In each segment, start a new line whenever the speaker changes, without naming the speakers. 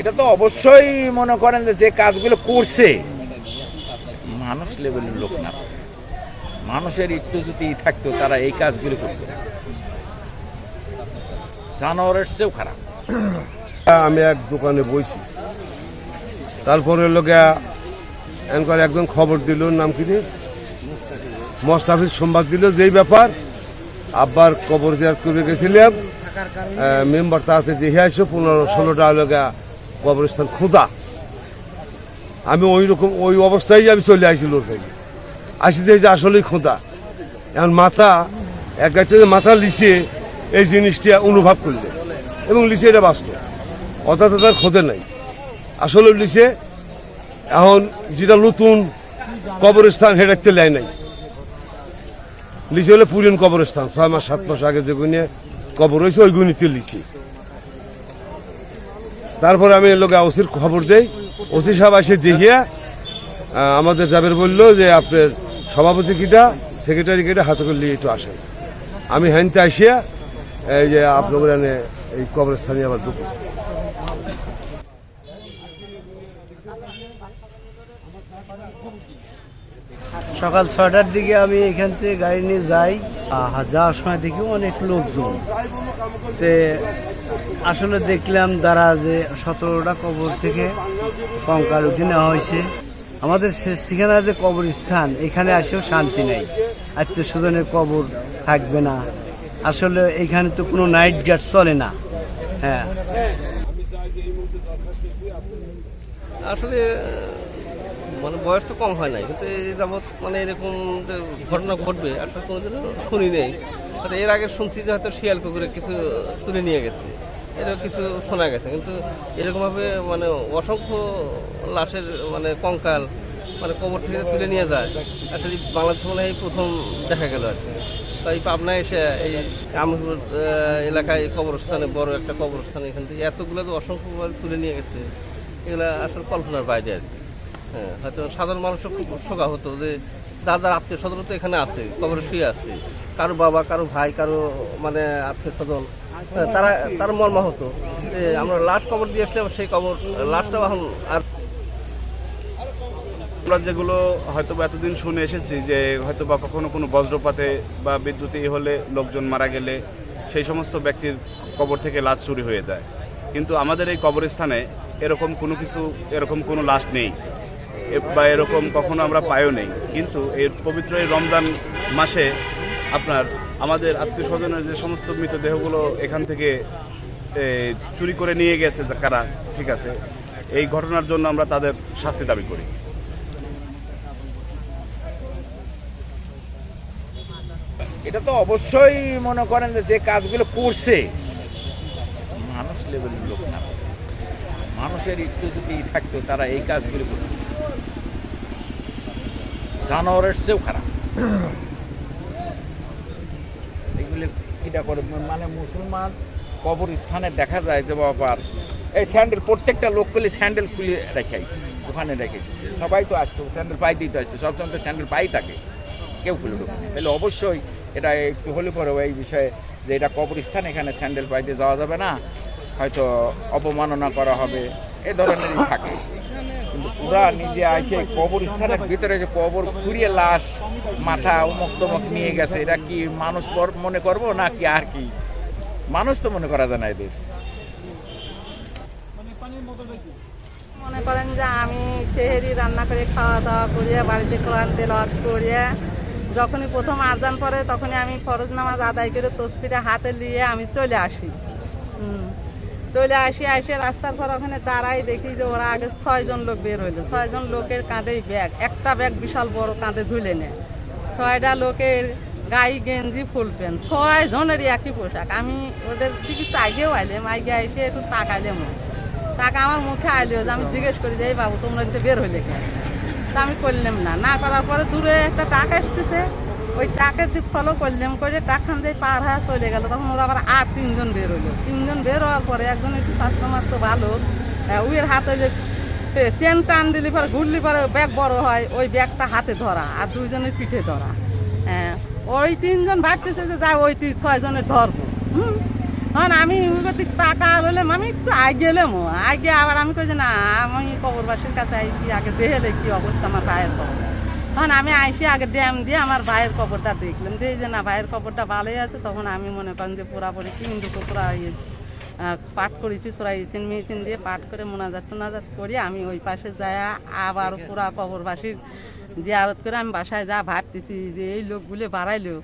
এটা তো অবশ্যই মনে করেন যে কাজগুলো করছে, মানুষ লেভেলের লোক না মানুষের একটু যদি থাকতো, তারা এই কাজগুলো করতো। জানোয়ারের চেয়েও খারাপ
আমি এক দোকানে বইছি তারপরে লোকে এনকার একজন খবর দিল, নাম কি? মোস্তাফিজ সংবাদ দিল, যেই ব্যাপার, আব্বার কবর দেওয়ার করে গেছিলাম মেম্বার তাতে দেখে আসো পনেরো, ষোলোটা লোকে কবরস্থান খোঁজা। আমি ওই রকম, ওই অবস্থায় আমি চলে আসছিল ওর থেকে আসি দেখি যে আসলেই খোঁজা। এখন মাথা, এক গাছে মাথা লিচে এই জিনিসটা অনুভব করলে। এবং লিচে এটা বাস্তব। অর্থাৎ তার খোঁজে নাই। আসলে লিচে এখন যেটা নতুন কবরস্থান হেঁটাতে লেয় নাই। লিচে হলে পুরিন কবরস্থান, ছয় মাস, সাত মাস আগে যে গুণে কবর হয়েছে, ওই গুণিতে লিচি তারপরে আমি লোকে ওসির খবর দেই। ওসি সাহেব আসে দেখিয়া আমাদের যাবের বলল যে আপনার সভাপতি কিটা সেক্রেটারি কিটা হাতে করে নিয়ে একটু আসেন। আমি হ্যানতে আসিয়া, এই যে আপনার এই কবরস্থানে আবার ঢুকো।
সকাল ছয়টার দিকে আমি এখান থেকে গাড়ি নিয়ে যাই। যাওয়ার সময় দেখি অনেক লোকজন। তে আসলে দেখলাম দ্বারা যে সতেরোটা কবর থেকে কঙ্কাল উঠে নেওয়া হয়েছে। আমাদের শেষ ঠিকানা যে কবরস্থান, এখানে আসেও শান্তি নেই। আত্মীয় স্বজনের কবর থাকবে না। আসলে এখানে তো কোনো নাইট গার্ড চলে না। হ্যাঁ।
আসলে মানে বয়স তো কম হয় নাই, কিন্তু এই যাবৎ মানে এরকম ঘটনা ঘটবে, একটা কোনোদিনও শুনি নেই। এর আগে শুনছি যে হয়তো শিয়াল কুকুরে কিছু তুলে নিয়ে গেছে এরকম কিছু শোনা গেছে, কিন্তু এরকমভাবে মানে অসংখ্য লাশের মানে কঙ্কাল মানে কবর থেকে তুলে নিয়ে যায় আসলে বাংলাদেশ মনে হয় প্রথম দেখা গেল আর কি। তাই পাবনা এসে এই আমরপুর এলাকায় কবরস্থানে, বড় একটা কবরস্থান এখান থেকে এতগুলো তো অসংখ্যভাবে তুলে নিয়ে গেছে, এগুলো আসলে কল্পনার বাইরে আর কি। হ্যাঁ হয়তো সাধারণ মানুষও খুব শোকা হতো যে যার যার আত্মীয় স্বজন তো এখানে আছে কবরে শুয়ে আছে। কারও বাবা কারও ভাই কারও মানে আত্মীয় স্বজন হ্যাঁ, তারা তার মর্মা হতো যে আমরা লাশ কবর দিয়ে আসলাম সেই কবর লাশটাও এখন আর
আমরা যেগুলো হয়তো বা এতদিন শুনে এসেছি যে হয়তো বা কখনো কোনো বজ্রপাতে বা বিদ্যুতে হলে লোকজন মারা গেলে সেই সমস্ত ব্যক্তির কবর থেকে লাশ চুরি হয়ে যায়। কিন্তু আমাদের এই কবরস্থানে এরকম কোনো কিছু এরকম কোনো লাশ নেই। বা এরকম কখনো আমরা পাইও নেই। কিন্তু এই পবিত্র এই রমজান মাসে আপনার আমাদের আত্মীয় স্বজনের যে সমস্ত মৃতদেহগুলো এখান থেকে চুরি করে নিয়ে গেছে কারা, ঠিক আছে, এই ঘটনার জন্য আমরা তাদের শাস্তি দাবি করি।
এটা তো অবশ্যই মনে করেন যে কাজগুলো করছে, মানুষ লেভেলের লোক না। মানুষের একটু যদি থাকতো, তারা এই কাজগুলো করতো। জানোয়ারের চেয়েও খারাপ। এগুলো কিটা করে? মানে মুসলমান কবরস্থানে দেখা যায় যে বাবার এই স্যান্ডেল, প্রত্যেকটা লোক করলে স্যান্ডেল খুলে রেখে আইছে ওখানে রেখেছে সবাই তো আসতো, স্যান্ডেল পাইতেই তো আসতো সবসময় তো স্যান্ডেল পাই থাকে, কেউ খুলে। তাহলে অবশ্যই এটা একটু হলে পরে এই বিষয়ে যে এটা কবরস্থান, এখানে স্যান্ডেল পাইতে যাওয়া যাবে না, হয়তো অপমাননা করা হবে। এ ধরনেরই থাকে। কিন্তু পুরা নিজে আসে কবরস্থানের ভিতরে যে কবর খুঁড়িয়ে লাশ, মাথা উমক তমক নিয়ে গেছে, এটা কি মানুষ মনে করব না কি আর কি? মানুষ তো মনে করা যায় না এদের।
মনে করেন যে আমি তেহেরি রান্না করে খাওয়া দাওয়া করিয়ে, বাড়িতে কোরআন তেলাওয়াত করিয়ে, যখনই প্রথম আজান পরে তখনই আমি ফরজ নামাজ আদায় করে তসপিটা হাতে নিয়ে আমি চলে আসি। চলে আসি এসে রাস্তার পর ওখানে দাঁড়াই দেখি যে ওরা আগে ছয়জন লোক বের হইল। ছয়জন লোকের কাঁধেই ব্যাগ, একটা ব্যাগ বিশাল বড় কাঁধে ঝুলে নেয় ছয়টা লোকের গাই গেঞ্জি, ফুল প্যান্ট ছয় জনেরই একই পোশাক। আমি ওদের চিকিৎসা আগেও আইলাম আগে আইসে একটু তাকাইলাম টাকা আমার মুখে আইলো যে আমি জিজ্ঞেস করি যে, এই বাবু, তোমরা বের হইলে কেন? তা আমি করলাম না। না করার পরে দূরে একটা টাকা এসতেছে ওই ট্রাকের দিক ফলো করলাম, করে টাকান যে পার হয়ে চলে গেল। তখন ওরা আবার আর তিনজন বের হইল তিনজন বের হওয়ার পরে একজন একটু স্বাস্থ্যমার তো ভালো উইয়ের হাতে যে চেন টান দিলি পরে, ঘুরলি পরে ব্যাগ বড় হয়, ওই ব্যাগটা হাতে ধরা আর দুইজনের পিঠে ধরা। হ্যাঁ ওই তিনজন ভাবতেছে যে যা, ওই তিন ছয় জনের ধরবো। হুম? তখন আমি দিক টাকা হলে আমি একটু আগে এলাম আগে আবার আমি কই যে, না, আমি কবরবাসীর কাছে আইছি, আগে দেখলে কি অবস্থা আমার পায়ের কবর তখন আমি আইসি আগে ড্যাম দিয়ে আমার ভাইয়ের কবরটা দেখলাম। দিয়ে যে না, ভাইয়ের কবরটা ভালোই আছে, তখন আমি মনে করেন যে পুরা দুটো পুরা ইয়ে পাঠ করেছি সোরাইছিন মেশিন দিয়ে পাঠ করে মোনাজাত টোনাজাত করি, আমি ওই পাশে যাই, আবার পুরা কবরবাসীর আরত করে আমি বাসায় যা ভাবতেছি যে এই লোকগুলো বাড়াইলো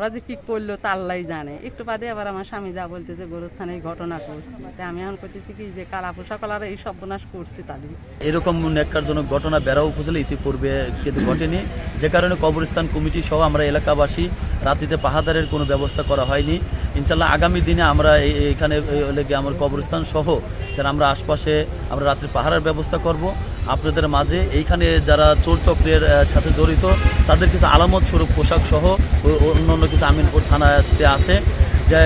ওরা যে কি করল তা আল্লাহ জানে। একটু বাদে আবার আমার স্বামী যা বলতে বলতেছে, গোরস্থানে এই ঘটনা করছে আমি এখন করতেছি কি যে কালা কলার এই সর্বনাশ করছে তাদের।
এরকম ন্যাক্কারজনক ঘটনা বেড়া উপজেলা ইতিপূর্বে কিন্তু ঘটেনি। যে কারণে কবরস্থান কমিটি সহ আমরা এলাকাবাসী রাত্রিতে পাহাদারের কোনো ব্যবস্থা করা হয়নি। ইনশাল্লাহ আগামী দিনে আমরা এখানে লেগে আমার কবরস্থান সহ আমরা আশপাশে আমরা রাত্রি পাহারার ব্যবস্থা করব। আপনাদের মাঝে। এইখানে যারা চোর চক্রের সাথে জড়িত, তাদের কিছু আলামত স্বরূপ পোশাক সহ অন্যান্য কিছু আমিনপুর থানাতে আছে। যে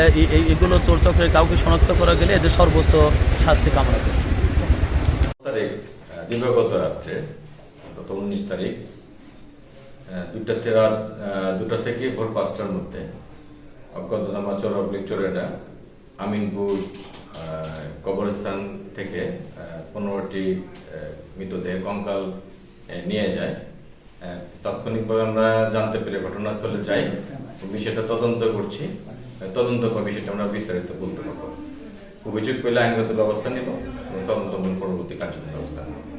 এগুলো চোর চক্রের কাউকে শনাক্ত করা গেলে এদের সর্বোচ্চ শাস্তি কামনা করছে।
দিবাগত রাত্রে, গত উনিশ তারিখ দুটা তেরা দুটা থেকে ভোর পাঁচটার মধ্যে অজ্ঞাতনামা চোর অবলিক চোরেরা আমিনপুর কবরস্থান থেকে পনেরোটি মৃতদেহ কঙ্কাল নিয়ে যায়। তাৎক্ষণিকভাবে আমরা জানতে পেরে ঘটনাস্থলে যাই। বিষয়টা তদন্ত করছি। তদন্ত করে বিষয়টা আমরা বিস্তারিত বলতে পারব। অভিযোগ পেলে আইনগত ব্যবস্থা নেব এবং তদন্ত পরবর্তী কার্যক্রম ব্যবস্থা নেব।